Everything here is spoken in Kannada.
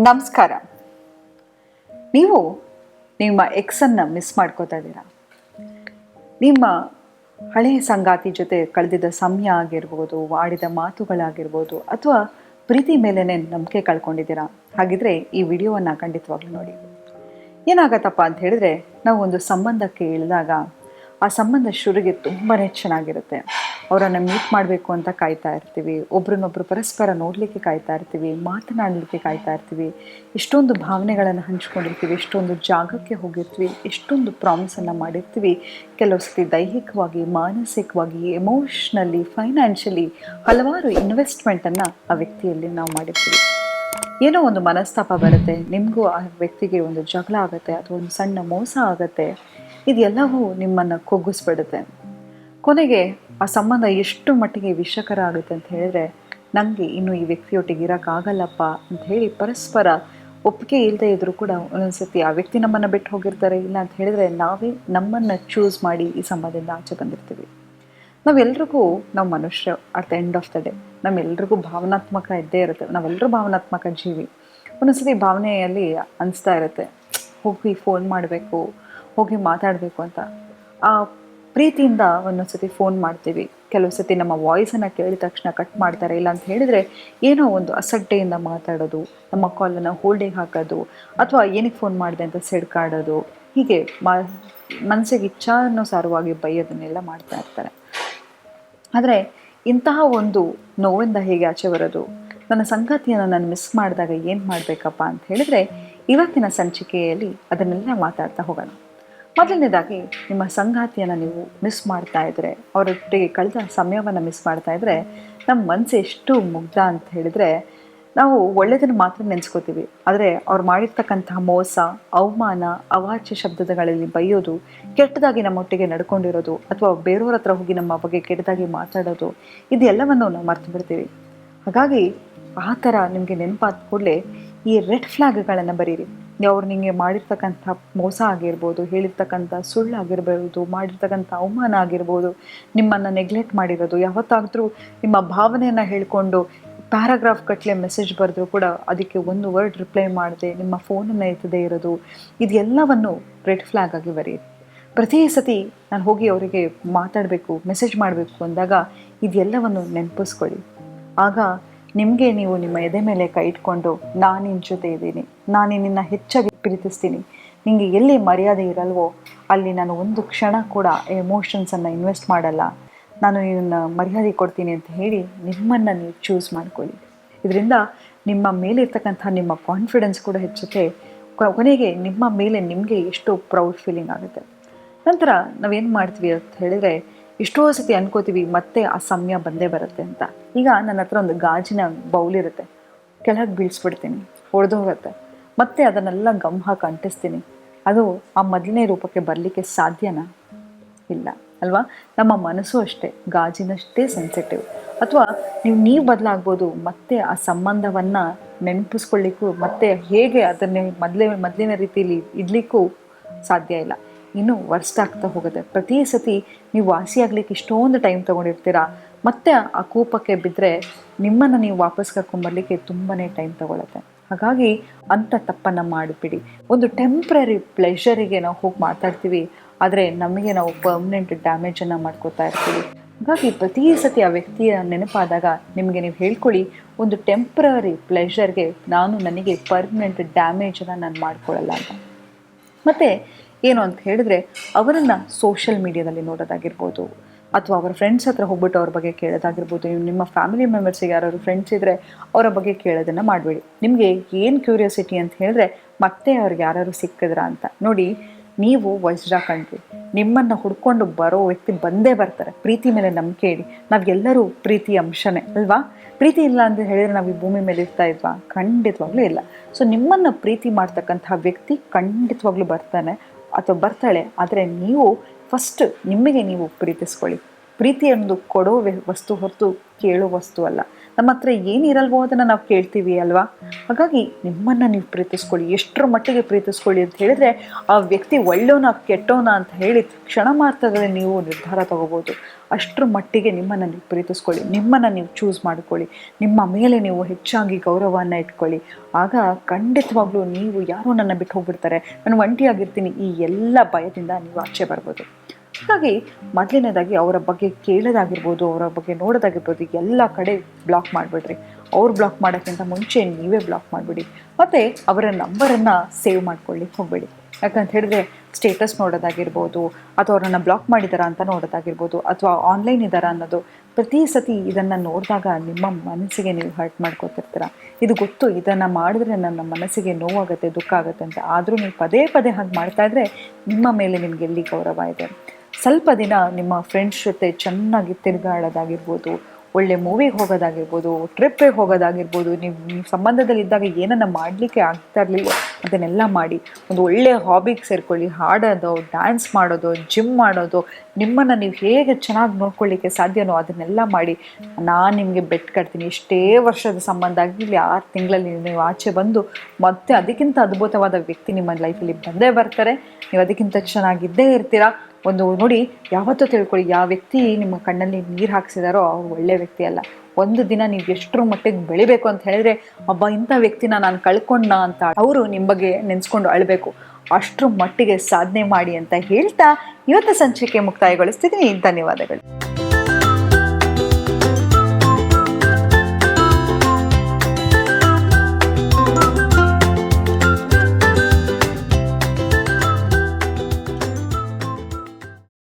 ನಮಸ್ಕಾರ. ನೀವು ನಿಮ್ಮ ಎಕ್ಸನ್ನು ಮಿಸ್ ಮಾಡ್ಕೋತಾ ಇದ್ದೀರಾ? ನಿಮ್ಮ ಹಳೆಯ ಸಂಗಾತಿ ಜೊತೆ ಕಳೆದಿದ್ದ ಸಮಯ ಆಗಿರ್ಬೋದು, ಆಡಿದ ಮಾತುಗಳಾಗಿರ್ಬೋದು ಅಥವಾ ಪ್ರೀತಿ ಮೇಲೇ ನಂಬಿಕೆ ಕಳ್ಕೊಂಡಿದ್ದೀರಾ? ಹಾಗಿದ್ರೆ ಈ ವಿಡಿಯೋವನ್ನು ಖಂಡಿತವಾಗ್ಲೂ ನೋಡಿ. ಏನಾಗತ್ತಪ್ಪ ಅಂತ ಹೇಳಿದ್ರೆ ನಾವು ಒಂದು ಸಂಬಂಧಕ್ಕೆ ಇಳಿದಾಗ ಆ ಸಂಬಂಧ ಶುರುಗೆ ತುಂಬಾ ಚೆನ್ನಾಗಿರುತ್ತೆ. ಅವರನ್ನು ಮೀಟ್ ಮಾಡಬೇಕು ಅಂತ ಕಾಯ್ತಾ ಇರ್ತೀವಿ. ಒಬ್ರನ್ನೊಬ್ರು ಪರಸ್ಪರ ನೋಡಲಿಕ್ಕೆ ಕಾಯ್ತಾ ಇರ್ತೀವಿ, ಮಾತನಾಡಲಿಕ್ಕೆ ಕಾಯ್ತಾ ಇರ್ತೀವಿ. ಎಷ್ಟೊಂದು ಭಾವನೆಗಳನ್ನು ಹಂಚ್ಕೊಂಡಿರ್ತೀವಿ, ಎಷ್ಟೊಂದು ಜಾಗಕ್ಕೆ ಹೋಗಿರ್ತೀವಿ, ಎಷ್ಟೊಂದು ಪ್ರಾಮಿಸನ್ನು ಮಾಡಿರ್ತೀವಿ. ಕೆಲವು ಸತಿ ದೈಹಿಕವಾಗಿ, ಮಾನಸಿಕವಾಗಿ ಎಮೋಷ್ನಲಿ ಫೈನಾನ್ಷಿಯಲಿ ಹಲವಾರು ಇನ್ವೆಸ್ಟ್ಮೆಂಟನ್ನು ಆ ವ್ಯಕ್ತಿಯಲ್ಲಿ ನಾವು ಮಾಡಿರ್ತೀವಿ. ಏನೋ ಒಂದು ಮನಸ್ತಾಪ ಬರುತ್ತೆ, ನಿಮಗೂ ಆ ವ್ಯಕ್ತಿಗೆ ಒಂದು ಜಗಳ ಆಗುತ್ತೆ, ಅಥವಾ ಒಂದು ಸಣ್ಣ ಮೋಸ ಆಗುತ್ತೆ. ಇದೆಲ್ಲವೂ ನಿಮ್ಮನ್ನು ಕುಗ್ಗಿಸ್ಬಿಡುತ್ತೆ. ಕೊನೆಗೆ ಆ ಸಂಬಂಧ ಎಷ್ಟು ಮಟ್ಟಿಗೆ ವಿಷಕರ ಆಗುತ್ತೆ ಅಂತ ಹೇಳಿದ್ರೆ ನನಗೆ ಇನ್ನು ಈ ವ್ಯಕ್ತಿಯೊಟ್ಟಿಗೆ ಇರೋಕ್ಕಾಗಲ್ಲಪ್ಪ ಅಂತ ಹೇಳಿ ಪರಸ್ಪರ ಒಪ್ಪಿಗೆ ಇಲ್ಲದೆ ಇದ್ರೂ ಕೂಡ ಒಂದೊಂದ್ಸತಿ ಆ ವ್ಯಕ್ತಿ ನಮ್ಮನ್ನು ಬಿಟ್ಟು ಹೋಗಿರ್ತಾರೆ ಇಲ್ಲ ಅಂತ ಹೇಳಿದ್ರೆ ನಾವೇ ನಮ್ಮನ್ನು ಚೂಸ್ ಮಾಡಿ ಈ ಸಂಬಂಧದಿಂದ ಆಚೆ ಬಂದಿರ್ತೀವಿ. ನಾವೆಲ್ರಿಗೂ ನಾವು ಮನುಷ್ಯ at the end of the day ನಮ್ಮೆಲ್ರಿಗೂ ಭಾವನಾತ್ಮಕ ಇದ್ದೇ ಇರುತ್ತೆ. ನಾವೆಲ್ಲರೂ ಭಾವನಾತ್ಮಕ ಜೀವಿ. ಒಂದೊಂದ್ಸತಿ ಭಾವನೆಯಲ್ಲಿ ಅನಿಸ್ತಾ ಇರುತ್ತೆ. ಹೋಗಿ ಫೋನ್ ಮಾಡಬೇಕು, ಹೋಗಿ ಮಾತಾಡಬೇಕು ಅಂತ. ಆ ಪ್ರೀತಿಯಿಂದ ಒಂದೊಂದ್ಸತಿ ಫೋನ್ ಮಾಡ್ತೀವಿ. ಕೆಲವು ಸತಿ ನಮ್ಮ ವಾಯ್ಸನ್ನು ಕೇಳಿದ ತಕ್ಷಣ ಕಟ್ ಮಾಡ್ತಾರೆ. ಇಲ್ಲ ಅಂತ ಹೇಳಿದರೆ ಏನೋ ಒಂದು ಅಸಡ್ಡೆಯಿಂದ ಮಾತಾಡೋದು, ನಮ್ಮ ಕಾಲನ್ನು ಹೋಲ್ಡಿಂಗ್ ಹಾಕೋದು, ಅಥವಾ ಏನಕ್ಕೆ ಫೋನ್ ಮಾಡಿದೆ ಅಂತ ಸಿಡ್ಕಾಡೋದು ಹೀಗೆ ಮಾ ಮನಸ್ಸಿಗೆ ಇಚ್ಛಾನುಸಾರವಾಗಿ ಬೈಯೋದನ್ನೆಲ್ಲ ಮಾಡ್ತಾ ಇರ್ತಾರೆ. ಆದರೆ ಇಂತಹ ಒಂದು ನೋವಿಂದ ಹೇಗೆ ಆಚೆ ಬರೋದು, ನನ್ನ ಸಂಗತಿಯನ್ನು ನಾನು ಮಿಸ್ ಮಾಡಿದಾಗ ಏನು ಮಾಡಬೇಕಪ್ಪ ಅಂತ ಹೇಳಿದರೆ, ಇವತ್ತಿನ ಸಂಚಿಕೆಯಲ್ಲಿ ಅದನ್ನೆಲ್ಲ ಮಾತಾಡ್ತಾ ಹೋಗೋಣ. ಮೊದಲನೇದಾಗಿ, ನಿಮ್ಮ ಸಂಗಾತಿಯನ್ನು ನೀವು ಮಿಸ್ ಮಾಡ್ತಾ ಇದ್ರೆ, ಅವರೊಟ್ಟಿಗೆ ಕಳೆದ ಸಮಯವನ್ನು ಮಿಸ್ ಮಾಡ್ತಾ ಇದ್ದರೆ ನಮ್ಮ ಮನಸ್ಸು ಎಷ್ಟು ಮುಗ್ಧ ಅಂತ ಹೇಳಿದರೆ, ನಾವು ಒಳ್ಳೆಯದನ್ನು ಮಾತ್ರ ನೆನೆಸ್ಕೋತೀವಿ. ಆದರೆ ಅವ್ರು ಮಾಡಿರ್ತಕ್ಕಂತಹ ಮೋಸ, ಅವಮಾನ, ಅವಾಚ್ಯ ಶಬ್ದಗಳಲ್ಲಿ ಬೈಯೋದು, ಕೆಟ್ಟದಾಗಿ ನಮ್ಮೊಟ್ಟಿಗೆ ನಡ್ಕೊಂಡಿರೋದು, ಅಥವಾ ಬೇರೆಯವ್ರ ಹತ್ರ ಹೋಗಿ ನಮ್ಮ ಬಗ್ಗೆ ಕೆಟ್ಟದಾಗಿ ಮಾತಾಡೋದು, ಇದೆಲ್ಲವನ್ನು ನಾವು ಮರ್ತು ಬಿಡ್ತೀವಿ. ಹಾಗಾಗಿ ಆ ಥರ ನಿಮಗೆ ನೆನಪಾದ ಕೂಡಲೇ ಈ ರೆಡ್ ಫ್ಲ್ಯಾಗ್ಗಳನ್ನು ಬರೀರಿ. ಅವ್ರು ನಿಮಗೆ ಮಾಡಿರ್ತಕ್ಕಂಥ ಮೋಸ ಆಗಿರ್ಬೋದು, ಹೇಳಿರ್ತಕ್ಕಂಥ ಸುಳ್ಳು ಆಗಿರ್ಬೋದು, ಮಾಡಿರ್ತಕ್ಕಂಥ ಅವಮಾನ ಆಗಿರ್ಬೋದು, ನಿಮ್ಮನ್ನು ನೆಗ್ಲೆಕ್ಟ್ ಮಾಡಿರೋದು, ಯಾವತ್ತಾದರೂ ನಿಮ್ಮ ಭಾವನೆಯನ್ನು ಹೇಳ್ಕೊಂಡು ಪ್ಯಾರಾಗ್ರಾಫ್ ಕಟ್ಲೆ ಮೆಸೇಜ್ ಬರೆದ್ರು ಕೂಡ ಅದಕ್ಕೆ ಒಂದು ವರ್ಡ್ ರಿಪ್ಲೈ ಮಾಡದೆ, ನಿಮ್ಮ ಫೋನನ್ನು ಎತ್ತದೇ ಇರೋದು, ಇದೆಲ್ಲವನ್ನು ರೆಡ್ ಫ್ಲ್ಯಾಗ್ ಆಗಿ ಬರೀರಿ ಪ್ರತಿ ಸತಿ ನಾನು ಹೋಗಿ ಅವರಿಗೆ ಮಾತಾಡಬೇಕು ಮೆಸೇಜ್ ಮಾಡಬೇಕು ಅಂದಾಗ ಇದೆಲ್ಲವನ್ನು ನೆನಪಿಸ್ಕೊಳ್ಳಿ. ಆಗ ನಿಮಗೆ ನೀವು ನಿಮ್ಮ ಎದೆ ಮೇಲೆ ಕೈ ಇಟ್ಕೊಂಡು ನಾನು ನಿನ್ನ ಜೊತೆ ಇದ್ದೀನಿ. ನಾನು ನಿನ್ನ ಹೆಚ್ಚಾಗಿ ಪ್ರೀತಿಸ್ತೀನಿ. ನಿಮಗೆ ಎಲ್ಲಿ ಮರ್ಯಾದೆ ಇರಲ್ವೋ ಅಲ್ಲಿ ನಾನು ಒಂದು ಕ್ಷಣ ಕೂಡ ಎಮೋಷನ್ಸನ್ನು ಇನ್ವೆಸ್ಟ್ ಮಾಡಲ್ಲ. ನಾನು ನಿನ್ನ ಮರ್ಯಾದೆ ಕೊಡ್ತೀನಿ ಅಂತ ಹೇಳಿ ನಿಮ್ಮನ್ನು ನೀವು ಚೂಸ್ ಮಾಡ್ಕೊಳ್ಳಿ. ಇದರಿಂದ ನಿಮ್ಮ ಮೇಲೆ ಮೇಲಿರ್ತಕ್ಕಂಥ ನಿಮ್ಮ ಕಾನ್ಫಿಡೆನ್ಸ್ ಕೂಡ ಹೆಚ್ಚುತ್ತೆ. ಕೊನೆಗೆ ನಿಮ್ಮ ಮೇಲೆ ನಿಮಗೆ ಎಷ್ಟು ಪ್ರೌಡ್ ಫೀಲಿಂಗ್ ಆಗುತ್ತೆ. ನಂತರ ನಾವೇನು ಮಾಡ್ತೀವಿ ಅಂತ ಹೇಳಿದರೆ ಎಷ್ಟೋ ಸತಿ ಅನ್ಕೋತೀವಿ, ಮತ್ತೆ ಆ ಸಮಯ ಬಂದೇ ಬರುತ್ತೆ ಅಂತ. ಈಗ ನನ್ನ ಹತ್ರ ಒಂದು ಗಾಜಿನ ಬೌಲ್ ಇರುತ್ತೆ. ಕೆಳಗೆ ಬೀಳಿಸ್ಬಿಡ್ತೀನಿ ಹೊಡೆದೋಗುತ್ತೆ ಮತ್ತೆ ಅದನ್ನೆಲ್ಲ ಗಮ್ ಹಾಕಿ ಅಂಟಿಸ್ತೀನಿ. ಅದು ಆ ಮೊದಲನೇ ರೂಪಕ್ಕೆ ಬರಲಿಕ್ಕೆ ಸಾಧ್ಯನಾ? ಇಲ್ಲ, ಅಲ್ವಾ? ನಮ್ಮ ಮನಸ್ಸು ಅಷ್ಟೇ, ಗಾಜಿನಷ್ಟೇ ಸೆನ್ಸಿಟಿವ್ ಅಥವಾ ನೀವು ನೀವು ಬದಲಾಗ್ಬೋದು, ಮತ್ತೆ ಆ ಸಂಬಂಧವನ್ನು ನೆನಪಿಸ್ಕೊಳ್ಳಿಕ್ಕೂ, ಮತ್ತೆ ಹೇಗೆ ಅದನ್ನೇ ಮೊದಲೇ, ಮೊದಲಿನ ರೀತಿಯಲ್ಲಿ ಇಡ್ಲಿಕ್ಕೂ ಸಾಧ್ಯ ಇಲ್ಲ. ಇನ್ನೂ ವರ್ಸ್ಟ್ ಆಗ್ತಾ ಹೋಗುತ್ತೆ. ಪ್ರತಿ ಸತಿ ನೀವು ವಾಸಿಯಾಗ್ಲಿಕ್ಕೆ ಇಷ್ಟೊಂದು ಟೈಮ್ ತಗೊಂಡಿರ್ತೀರಾ? ಮತ್ತೆ ಆ ಕೂಪಕ್ಕೆ ಬಿದ್ದರೆ ನಿಮ್ಮನ್ನು ನೀವು ವಾಪಸ್ ಕರ್ಕೊಂಬರ್ಲಿಕ್ಕೆ ತುಂಬಾ ಟೈಮ್ ತಗೊಳ್ಳುತ್ತೆ ಹಾಗಾಗಿ ಅಂಥ ತಪ್ಪನ್ನು ಮಾಡಿಬಿಡಿ. ಒಂದು ಟೆಂಪ್ರರಿ ಪ್ಲೆಷರಿಗೆ ನಾವು ಹೋಗಿ ಮಾತಾಡ್ತೀವಿ, ಆದರೆ ನಮಗೆ ನಾವು ಪರ್ಮನೆಂಟ್ ಡ್ಯಾಮೇಜನ್ನು ಮಾಡ್ಕೋತಾ ಇರ್ತೀವಿ. ಹಾಗಾಗಿ ಪ್ರತಿ ಸತಿ ಆ ವ್ಯಕ್ತಿಯ ನೆನಪಾದಾಗ ನಿಮಗೆ ನೀವು ಹೇಳ್ಕೊಳ್ಳಿ, ಒಂದು ಟೆಂಪ್ರರಿ ಪ್ಲೆಷರ್ಗೆ ನಾನು ನನಗೆ ಪರ್ಮನೆಂಟ್ ಡ್ಯಾಮೇಜನ್ನು ನಾನು ಮಾಡ್ಕೊಳ್ಳಲ್ಲ ಅಂತ. ಮತ್ತು ಏನು ಅಂತ ಹೇಳಿದ್ರೆ ಅವರನ್ನು ಸೋಷಿಯಲ್ ಮೀಡಿಯಾದಲ್ಲಿ ನೋಡೋದಾಗಿರ್ಬೋದು ಅಥವಾ ಅವರ ಫ್ರೆಂಡ್ಸ್ ಹತ್ರ ಹೋಗ್ಬಿಟ್ಟು ಅವ್ರ ಬಗ್ಗೆ ಕೇಳೋದಾಗಿರ್ಬೋದು. ನಿಮ್ಮ ಫ್ಯಾಮಿಲಿ ಮೆಂಬರ್ಸಿಗೆ ಯಾರಾದ್ರು ಫ್ರೆಂಡ್ಸ್ ಇದ್ದರೆ ಅವರ ಬಗ್ಗೆ ಕೇಳೋದನ್ನು ಮಾಡಬೇಡಿ. ನಿಮಗೆ ಏನು ಕ್ಯೂರಿಯಾಸಿಟಿ ಅಂತ ಹೇಳಿದ್ರೆ ಮತ್ತೆ ಅವ್ರಿಗೆ ಯಾರಾದ್ರು ಸಿಕ್ಕಿದ್ರಾ ಅಂತ. ನೋಡಿ, ನೀವು ವಜ್ರಾಕಂಡ್ರಿ ನಿಮ್ಮನ್ನು ಹುಡ್ಕೊಂಡು ಬರೋ ವ್ಯಕ್ತಿ ಬಂದೇ ಬರ್ತಾರೆ. ಪ್ರೀತಿ ಮೇಲೆ ನಂಬಿಕೆ ಇಡಿ. ನಾವೆಲ್ಲರೂ ಪ್ರೀತಿ ಅಂಶನೇ, ಅಲ್ವಾ? ಪ್ರೀತಿ ಇಲ್ಲ ಅಂತ ಹೇಳಿದ್ರೆ ನಾವು ಈ ಭೂಮಿ ಮೇಲೆ ಇರ್ತಾ ಇದ್ವಾ ಖಂಡಿತವಾಗ್ಲೂ ಇಲ್ಲ. ಸೊ ನಿಮ್ಮನ್ನು ಪ್ರೀತಿ ಮಾಡ್ತಕ್ಕಂಥ ವ್ಯಕ್ತಿ ಖಂಡಿತವಾಗ್ಲೂ ಬರ್ತಾನೆ. ಅಥವಾ ಬರ್ತಾಳೆ, ಆದರೆ ನೀವು ಫಸ್ಟ್ ನಿಮಗೆ ನೀವು ಪ್ರೀತಿಸ್ಕೊಳ್ಳಿ. ಪ್ರೀತಿ ಅನ್ನೋದು ಕೊಡೋ ವಸ್ತು ಹೊರತು ಕೇಳೋ ವಸ್ತು ಅಲ್ಲ. ನಮ್ಮ ಹತ್ರ ಏನಿರಲ್ವೋ ಅದನ್ನು ನಾವು ಕೇಳ್ತೀವಿ ಅಲ್ವಾ? ಹಾಗಾಗಿ ನಿಮ್ಮನ್ನು ನೀವು ಪ್ರೀತಿಸ್ಕೊಳ್ಳಿ, ಎಷ್ಟರ ಮಟ್ಟಿಗೆ ಪ್ರೀತಿಸ್ಕೊಳ್ಳಿ ಅಂತ ಹೇಳಿದ್ರೆ ಆ ವ್ಯಕ್ತಿ ಒಳ್ಳೆಯವನ ಕೆಟ್ಟವನ ಅಂತ ಹೇಳಿ ಕ್ಷಣ ಮಾತ್ರದಲ್ಲಿ ನೀವು ನಿರ್ಧಾರ ತಗೋಬೋದು. ಅಷ್ಟರ ಮಟ್ಟಿಗೆ ನಿಮ್ಮನ್ನು ನೀವು ಪ್ರೀತಿಸ್ಕೊಳ್ಳಿ, ನಿಮ್ಮನ್ನು ನೀವು ಚೂಸ್ ಮಾಡಿಕೊಳ್ಳಿ, ನಿಮ್ಮ ಮೇಲೆ ನೀವು ಹೆಚ್ಚಾಗಿ ಗೌರವವನ್ನು ಇಟ್ಕೊಳ್ಳಿ. ಆಗ ಖಂಡಿತವಾಗ್ಲೂ ನೀವು ಯಾರೋ ನನ್ನ ಬಿಟ್ಟು ಹೋಗ್ಬಿಡ್ತಾರೆ. ನಾನು ಒಂಟಿಯಾಗಿರ್ತೀನಿ. ಈ ಎಲ್ಲ ಭಯದಿಂದ ನೀವು ಆಚೆ ಬರ್ಬೋದು. ಹಾಗಾಗಿ ಮೊದಲನೇದಾಗಿ ಅವರ ಬಗ್ಗೆ ಕೇಳೋದಾಗಿರ್ಬೋದು, ಅವರ ಬಗ್ಗೆ ನೋಡೋದಾಗಿರ್ಬೋದು, ಎಲ್ಲ ಕಡೆ ಬ್ಲಾಕ್ ಮಾಡಿಬಿಡ್ರಿ. ಅವ್ರು ಬ್ಲಾಕ್ ಮಾಡೋಕ್ಕಿಂತ ಮುಂಚೆ ನೀವೇ ಬ್ಲಾಕ್ ಮಾಡಿಬಿಡಿ. ಮತ್ತು ಅವರ ನಂಬರನ್ನು ಸೇವ್ ಮಾಡ್ಕೊಳ್ಳಿ, ಹೋಗಬೇಡಿ. ಯಾಕಂತ ಹೇಳಿದ್ರೆ ಸ್ಟೇಟಸ್ ನೋಡೋದಾಗಿರ್ಬೋದು, ಅಥವಾ ಅವ್ರನ್ನ ಬ್ಲಾಕ್ ಮಾಡಿದಾರಾ ಅಂತ ನೋಡೋದಾಗಿರ್ಬೋದು, ಅಥವಾ ಆನ್ಲೈನ್ ಇದ್ದಾರಾ ಅನ್ನೋದು ಪ್ರತಿ ಸತಿ ಇದನ್ನು ನೋಡಿದಾಗ ನಿಮ್ಮ ಮನಸ್ಸಿಗೆ ನೀವು ಹರ್ಟ್ ಮಾಡ್ಕೊತಿರ್ತೀರ. ಇದು ಗೊತ್ತು, ಇದನ್ನು ಮಾಡಿದ್ರೆ ನನ್ನ ಮನಸ್ಸಿಗೆ ನೋವಾಗುತ್ತೆ, ದುಃಖ ಆಗುತ್ತೆ ಅಂತ. ಆದರೂ ನೀವು ಪದೇ ಪದೇ ಹಾಗೆ ಮಾಡ್ತಾ ಇದ್ರೆ ನಿಮ್ಮ ಮೇಲೆ ನಿಮಗೆ ಎಲ್ಲಿ ಗೌರವ ಇದೆ? ಸ್ವಲ್ಪ ದಿನ ನಿಮ್ಮ ಫ್ರೆಂಡ್ಸ್ ಜೊತೆ ಚೆನ್ನಾಗಿ ತಿರುಗಾಡೋದಾಗಿರ್ಬೋದು, ಒಳ್ಳೆ ಮೂವಿಗೆ ಹೋಗೋದಾಗಿರ್ಬೋದು ಟ್ರಿಪ್ಪಿಗೆ ಹೋಗೋದಾಗಿರ್ಬೋದು, ನೀವು ಸಂಬಂಧದಲ್ಲಿದ್ದಾಗ ಏನನ್ನು ಮಾಡಲಿಕ್ಕೆ ಆಗ್ತಾ ಇರಲಿಲ್ಲ ಅದನ್ನೆಲ್ಲ ಮಾಡಿ ಒಂದು ಒಳ್ಳೆಯ ಹಾಬಿಗೆ ಸೇರಿಕೊಳ್ಳಿ. ಹಾಡೋದು ಡ್ಯಾನ್ಸ್ ಮಾಡೋದು ಜಿಮ್ ಮಾಡೋದು, ನಿಮ್ಮನ್ನು ನೀವು ಹೇಗೆ ಚೆನ್ನಾಗಿ ನೋಡ್ಕೊಳ್ಳಿಕ್ಕೆ ಸಾಧ್ಯನೋ ಅದನ್ನೆಲ್ಲ ಮಾಡಿ. ನಾನು ನಿಮಗೆ ಬೆಟ್ ಕಟ್ತೀನಿ. ಎಷ್ಟೇ ವರ್ಷದ ಸಂಬಂಧ ಆಗಿರಲಿ ಆರು ತಿಂಗಳಲ್ಲಿ ನೀವು ಆಚೆ ಬಂದು ಮತ್ತೆ ಅದಕ್ಕಿಂತ ಅದ್ಭುತವಾದ ವ್ಯಕ್ತಿ ನಿಮ್ಮ ಲೈಫಲ್ಲಿ ಬಂದೇ ಬರ್ತಾರೆ. ನೀವು ಅದಕ್ಕಿಂತ ಚೆನ್ನಾಗಿದ್ದೇ ಇರ್ತೀರಾ? ಒಂದು ನೋಡಿ, ಯಾವತ್ತೂ ತಿಳ್ಕೊಳ್ಳಿ, ಯಾವ ವ್ಯಕ್ತಿ ನಿಮ್ಮ ಕಣ್ಣಲ್ಲಿ ನೀರು ಹಾಕ್ಸಿದಾರೋ ಅವ್ರು ಒಳ್ಳೆ ವ್ಯಕ್ತಿ ಅಲ್ಲ. ಒಂದು ದಿನ ನೀವು ಎಷ್ಟರ ಮಟ್ಟಿಗೆ ಬೆಳಿಬೇಕು ಅಂತ ಹೇಳಿದ್ರೆ ಒಬ್ಬ ಇಂಥ ವ್ಯಕ್ತಿನ ನಾನು ಕಳ್ಕೊಂಡ ಅಂತ ಅವರು ನಿಮ್ಮ ಬಗ್ಗೆ ನೆನೆಸ್ಕೊಂಡು ಅಳಬೇಕು. ಅಷ್ಟರ ಮಟ್ಟಿಗೆ ಸಾಧನೆ ಮಾಡಿ ಅಂತ ಹೇಳ್ತಾ ಇವತ್ತು ಸಂಚಿಕೆ ಮುಕ್ತಾಯಗೊಳಿಸ್ತಿದ್ದೀನಿ ಧನ್ಯವಾದಗಳು.